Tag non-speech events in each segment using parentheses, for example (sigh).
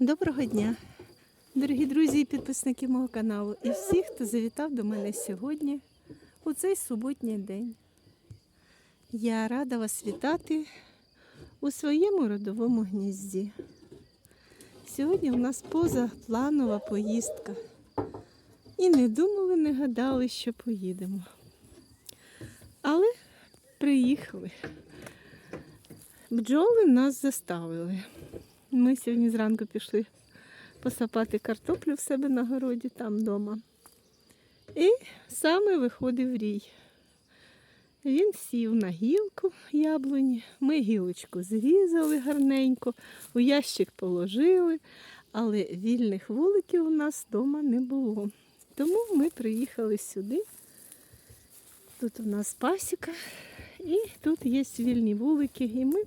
Доброго дня, дорогі друзі і підписники мого каналу і всі, хто завітав до мене сьогодні у цей суботній день. Я рада вас вітати у своєму родовому гнізді. Сьогодні у нас позапланова поїздка. І не думали, не гадали, що поїдемо. Але приїхали. Бджоли нас заставили. Ми сьогодні зранку пішли посапати картоплю в себе на городі, там вдома. І саме виходив рій. Він сів на гілку яблуні, ми гілочку зрізали гарненько, у ящик положили, але вільних вуликів у нас вдома не було. Тому ми приїхали сюди. Тут у нас пасіка, і тут є вільні вулики, і ми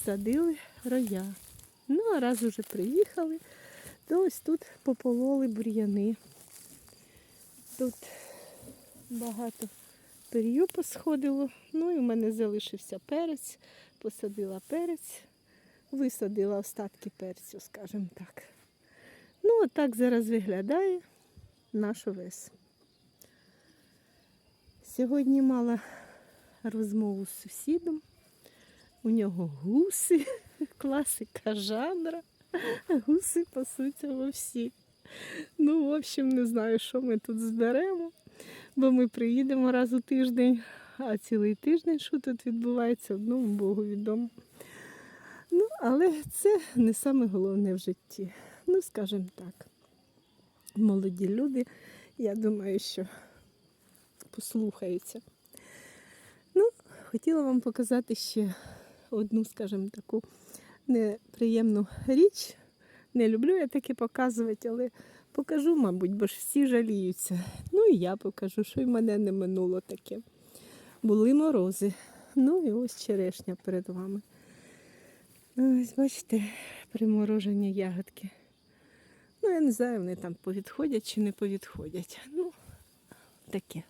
всадили роя. Ну, а раз уже приїхали, то ось тут попололи бур'яни. Тут багато пер'ю посходило. Ну і в мене залишився перець, посадила перець, висадила остатки перцю, скажімо так. Ну, отак зараз виглядає наш овес. Сьогодні мала розмову з сусідом. У нього гуси, (laughs) класика жанра. Гуси пасуться во всі. Ну, в общем, не знаю, що ми тут зберемо, бо ми приїдемо раз у тиждень, а цілий тиждень, що тут відбувається, одному Богу відомо. Ну, але це не саме головне в житті. Ну, скажімо так. Молоді люди, я думаю, що послухаються. Ну, хотіла вам показати ще одну, скажімо, таку неприємну річ. Не люблю я таке показувати, але покажу, мабуть, бо ж всі жаліються. Ну і я покажу, що й мене не минуло таке. Були морози. Ну і ось черешня перед вами. Ось, бачите, приморожені ягодки. Ну, я не знаю, вони там повідходять чи не повідходять. Ну, таке.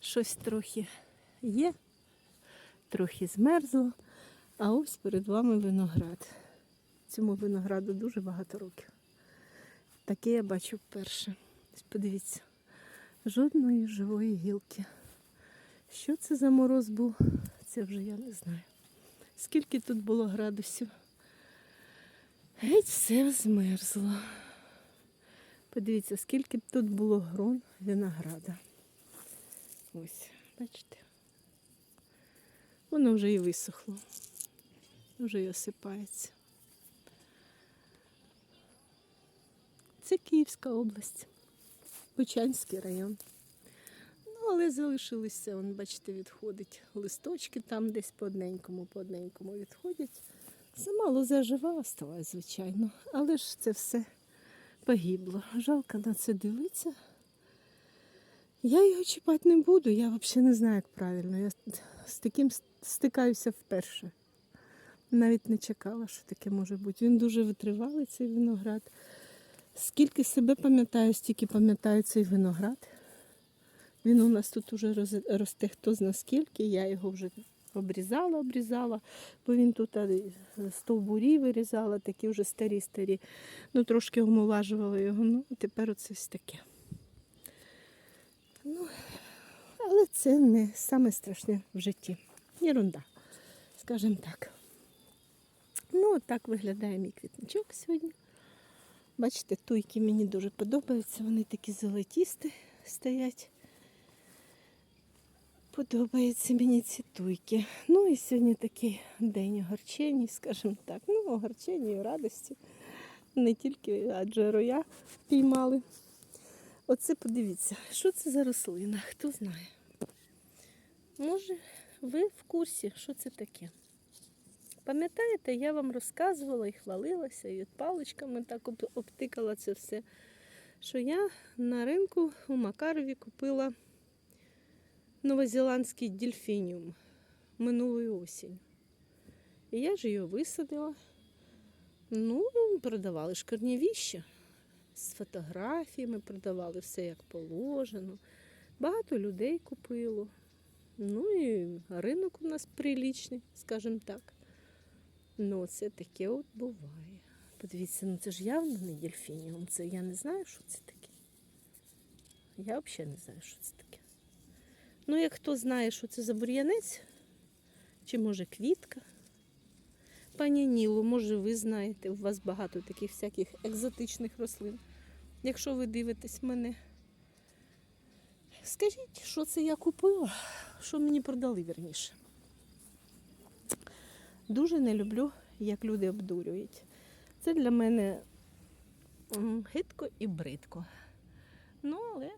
Щось трохи є, трохи змерзло. А ось перед вами виноград. Цьому винограду дуже багато років. Таке я бачу вперше. Подивіться, жодної живої гілки. Що це за мороз був? Це вже я не знаю. Скільки тут було градусів? Геть все змерзло. Подивіться, скільки тут було грон винограда. Ось, бачите? Воно вже і висохло. Вже й осипається. Це Київська область, Бучанський район. Ну, але залишилися, вон, бачите, відходить листочки там десь по одненькому, по одненькому відходять. Сама лоза жива осталась, звичайно, але ж це все погибло. Жалко на це дивитися. Я його чіпати не буду, я взагалі не знаю, як правильно. Я з таким стикаюся вперше. Навіть не чекала, що таке може бути. Він дуже витривалий, цей виноград. Скільки себе пам'ятаю, стільки пам'ятаю цей виноград. Він у нас тут роз- росте хто зна скільки. Я його вже обрізала, обрізала, бо він тут стовбурі вирізала, такі вже старі-старі. Ну, трошки омолажувала його. Ну, тепер оце таке. Ну, але це не саме страшне в житті. Єрунда, скажімо так. Ну, от так виглядає мій квітничок сьогодні. Бачите, туйки мені дуже подобаються, вони такі золотісті стоять. Подобаються мені ці туйки. Ну і сьогодні такий день огорчень, скажімо так. Ну, огорчень і радості. Не тільки, адже роя піймали. Оце подивіться, що це за рослина, хто знає. Може, ви в курсі, що це таке? Пам'ятаєте, я вам розказувала і хвалилася, і от паличками так обтикала це все. Що я на ринку у Макарові купила новозеландський дельфініум минулої осінь. І я ж її висадила. Ну, продавали ж з фотографіями, продавали все як положено. Багато людей купило. Ну і ринок у нас прилічний, скажімо так. Ну, це таке от буває. Подивіться, ну це ж явно не дельфініум. Це я не знаю, що це таке. Я взагалі не знаю, що це таке. Ну, як хто знає, що це за бур'янець, чи може квітка. Пані Ніло, може, ви знаєте, у вас багато таких всяких екзотичних рослин. Якщо ви дивитесь мене, скажіть, що це я купила, що мені продали вірніше. Дуже не люблю, як люди обдурюють. Це для мене гидко і бридко. Ну, але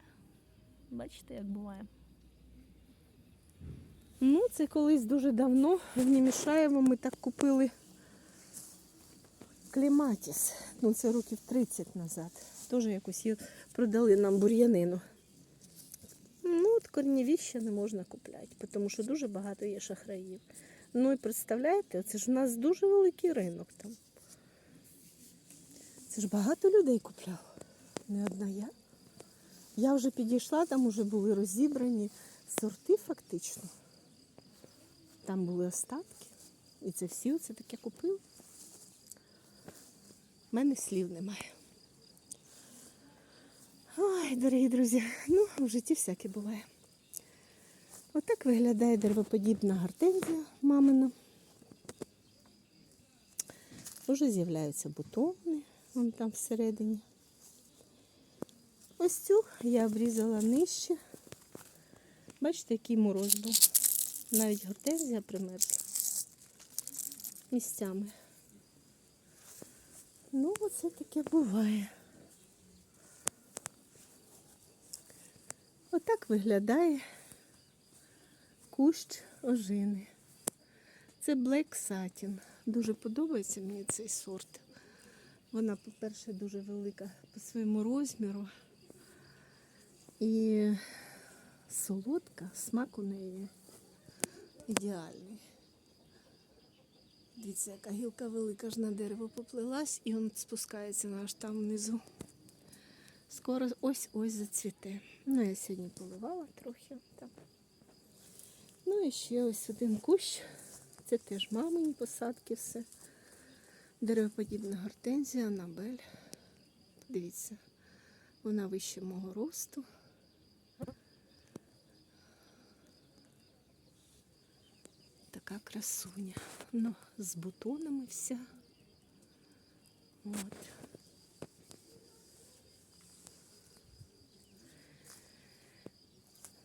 бачите, як буває. Ну, це колись дуже давно в Німішаєво ми так купили кліматіс. Ну, це років 30 назад. Теж якось її продали нам бур'янину. Ну, от корнівіща не можна купляти, тому що дуже багато є шахраїв. Ну і представляєте, це ж у нас дуже великий ринок там. Це ж багато людей купляло. Не одна я. Я вже підійшла, там вже були розібрані сорти фактично. Там були остатки. І це всі оце таке купили. У мене слів немає. Ой, дорогі друзі, ну, в житті всяке буває. Отак виглядає деревоподібна гортензія мамина. Уже з'являються бутони, вон там всередині. Ось цю я обрізала нижче. Бачите, який мороз був. Навіть гортензія примерзла місцями. Ну, оце таке буває. Отак виглядає кущ ожини. Це Black Satin. Дуже подобається мені цей сорт. Вона, по-перше, дуже велика по своєму розміру. І солодка, смак у неї ідеальний. Дивіться, яка гілка велика ж на дерево поплилась і він спускається аж там внизу. Скоро ось-ось зацвіте. Ну, я сьогодні поливала трохи. Там. Ну і ще ось один кущ. Це теж мамині посадки все. Деревоподібна гортензія, Анабель. Дивіться, вона вище мого росту. Така красуня. Ну, з бутонами вся. От.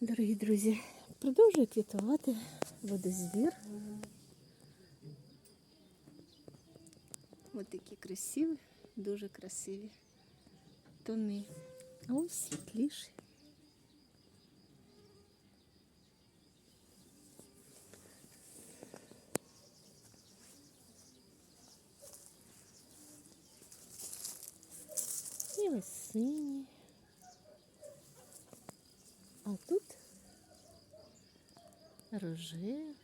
Дорогі друзі, продовжую квітувати водозбір. Ось такі красиві, дуже красиві тони. А ось світліші. І ось сині. А тут рожевий.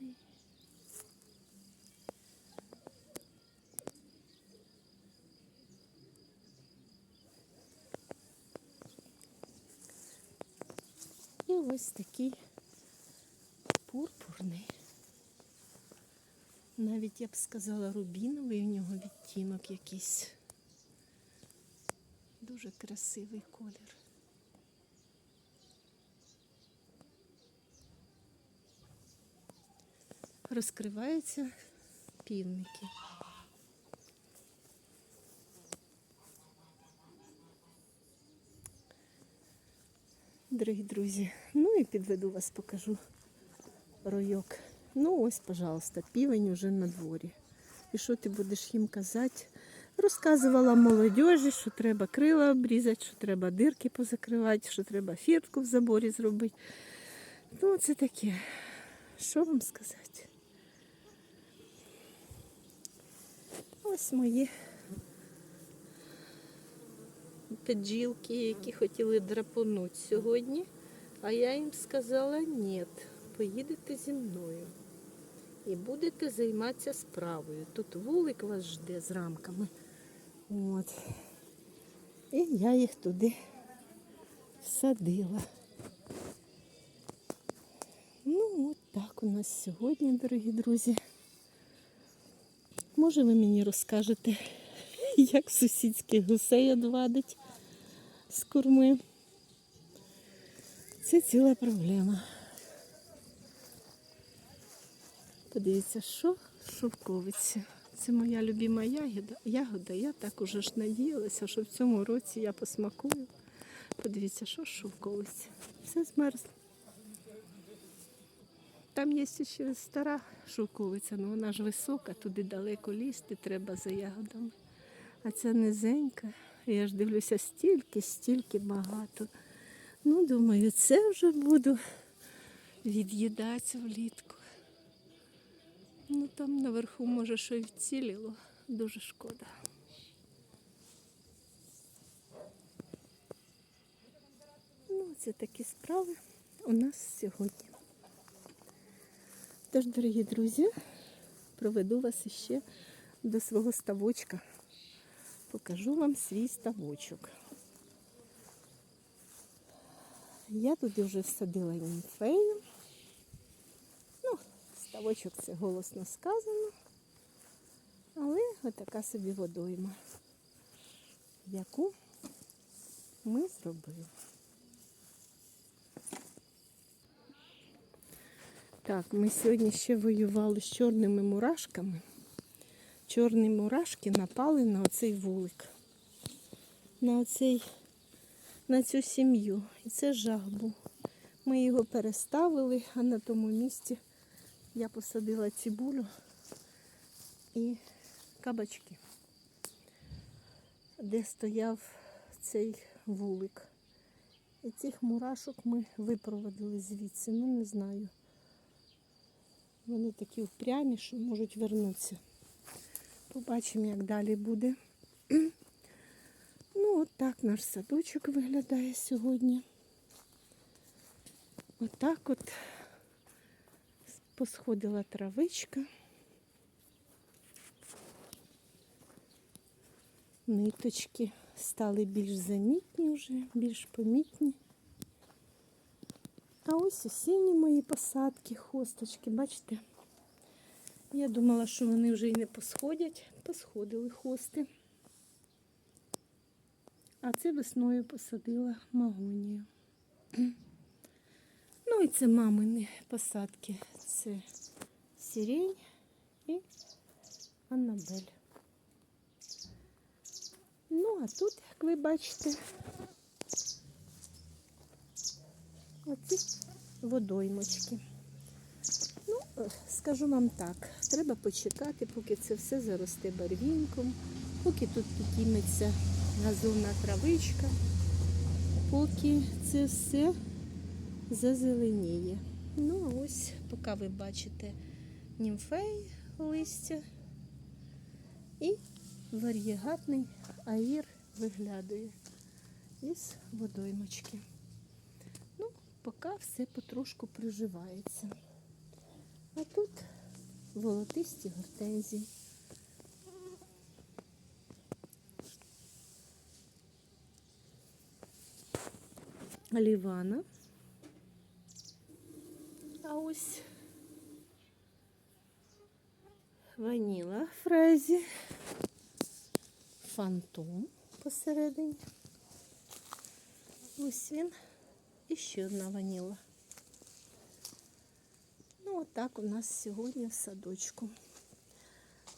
І ось такий пурпурний. Навіть я б сказала рубіновий у нього відтінок якийсь. Дуже красивий колір. Розкриваються півники. Дорогі друзі, ну і підведу вас, покажу ройок. Ну ось, пожалуйста, півень уже на дворі. І що ти будеш їм казати? Розказувала молодіжі, що треба крила обрізати, що треба дирки позакривати, що треба фіртку в заборі зробити. Ну, це таке. Що вам сказати? Ось мої піджілки, які хотіли драпануть сьогодні, а я їм сказала ні, поїдете зі мною і будете займатися справою. Тут вулик вас жде з рамками. От. І я їх туди всадила. Ну, от так у нас сьогодні, дорогі друзі. Може, ви мені розкажете, (laughs) як сусідських гусей одвадить з корми. Це ціла проблема. Подивіться, що шовковиця. Це моя любима ягода. ягода. Я так уже ж надіялася, що в цьому році я посмакую. Подивіться, що шовковиця. Все змерзло. Там є ще стара шовковиця, але вона ж висока, туди далеко лізти треба за ягодами. А ця низенька. Я ж дивлюся, стільки, стільки багато. Ну, думаю, це вже буду від'їдатися влітку. Ну там наверху, може, що й вціліло. Дуже шкода. Ну, це такі справи у нас сьогодні. Тож, дорогі друзі, проведу вас іще до свого ставочка. Покажу вам свій ставочок. Я туди вже всадила німфею. Ну, ставочок це голосно сказано. Але отака собі водойма, яку ми зробили. Так, ми сьогодні ще воювали з чорними мурашками. Чорні мурашки напали на оцей вулик, на оцей, на цю сім'ю. І це жах був. Ми його переставили, а на тому місці я посадила цибулю і кабачки, де стояв цей вулик. І цих мурашок ми випроводили звідси. Ну, не знаю. Вони такі впрямі, що можуть вернутися. Побачимо, як далі буде. Ну, от так наш садочок виглядає сьогодні. Отак от посходила травичка. Ниточки стали більш замітні вже, більш помітні. А ось осінні мої посадки, хосточки, бачите? Я думала, що вони вже й не посходять. Посходили хости. А це весною посадила магонію. (clears throat) Ну і це мамини посадки. Це сирень і Аннабель. Ну, а тут, як ви бачите, оці водоймочки. Ну, скажу вам так, треба почекати, поки це все заросте барвінком, поки тут підійметься газонна травичка, поки це все зазеленіє. Ну, а ось, поки ви бачите німфей листя і вар'єгатний аїр виглядає із водоймочки. Поки все потрошку приживається. А тут волотисті гортензії. Лівана. А ось ваніла фрезі, фантом посередині. Ось він і ще одна ваніла. Ну, отак у нас сьогодні в садочку.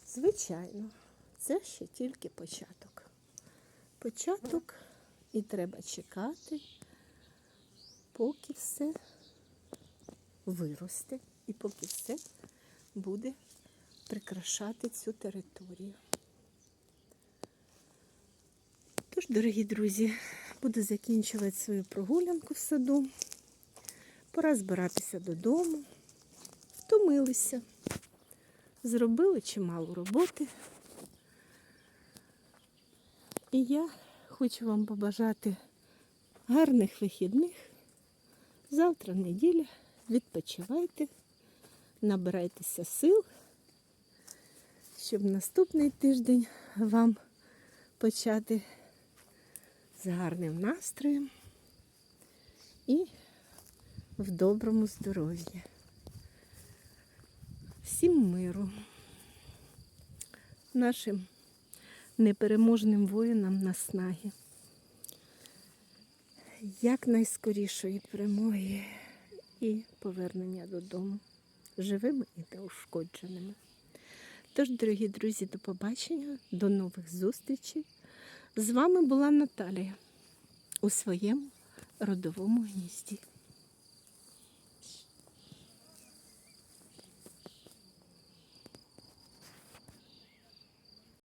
Звичайно, це ще тільки початок. Початок і треба чекати, поки все виросте і поки все буде прикрашати цю територію. Тож, дорогі друзі, буду закінчувати свою прогулянку в саду. Пора збиратися додому. Втомилися, зробили чимало роботи. І я хочу вам побажати гарних вихідних. Завтра неділя. Відпочивайте, набирайтеся сил, щоб наступний тиждень вам почати з гарним настроєм і в доброму здоров'ї. Всім миру, нашим непереможним воїнам наснаги. Якнайскорішої перемоги і повернення додому живими і неушкодженими. Тож, дорогі друзі, до побачення, до нових зустрічей. З вами була Наталія у своєму родовому гнізді.